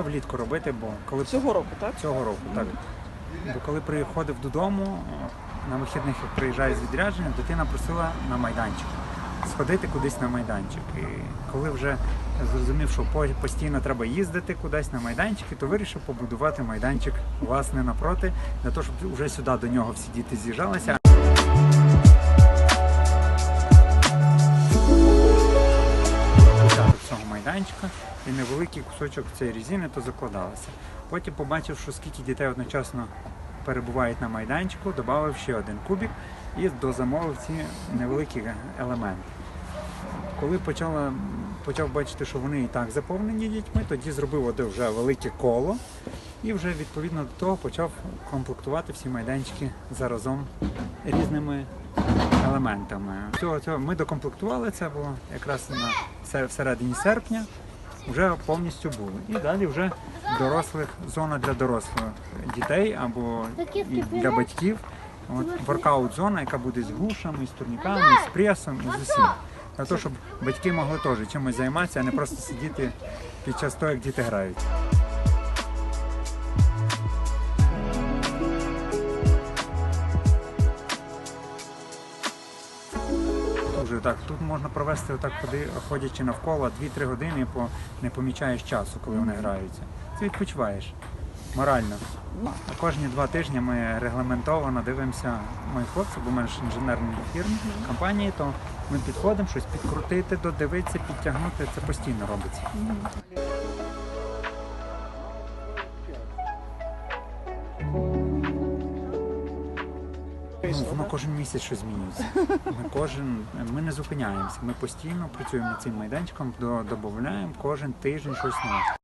влітку робити, бо коли Цього року, так? цього року, так. Бо коли приходив додому, на вихідних як приїжджаю з відрядження, дитина просила на майданчик. Сходити кудись на майданчик. І коли вже зрозумів, що по- постійно треба їздити кудись на майданчики, то вирішив побудувати майданчик власне напроти, для того, щоб вже сюди до нього всі діти з'їжджалися. Цього майданчика і невеликий кусочок цієї різини то закладалося. Потім побачив, що скільки дітей одночасно перебувають на майданчику, додав ще один кубик і дозамовив ці невеликі елементи. Коли почала, почав бачити, що вони і так заповнені дітьми, тоді зробив одне вже велике коло і вже відповідно до того почав комплектувати всі майданчики заразом різними елементами. Цього, цього ми докомплектували це було якраз на всередині серпня. Вже повністю було. І далі вже дорослих зона для дорослих дітей або для батьків. От воркаут зона, яка буде з грушами, з турніками, з пресом і з усім. Для того, щоб батьки могли теж чимось займатися, а не просто сидіти під час того, як діти грають. Дуже так. Тут можна провести отак, ходячи навколо 2-3 години, по не помічаєш часу, коли вони граються. Це відпочиваєш морально. А кожні два тижні ми регламентовано дивимося мої хлопці, бо ми ж інженерні фірми компанії, то ми підходимо щось підкрутити, додивитися, підтягнути. Це постійно робиться. Воно кожен місяць щось змінюється. Ми кожен ми не зупиняємося. Ми постійно працюємо над цим майданчиком, додаємо кожен тиждень щось нове.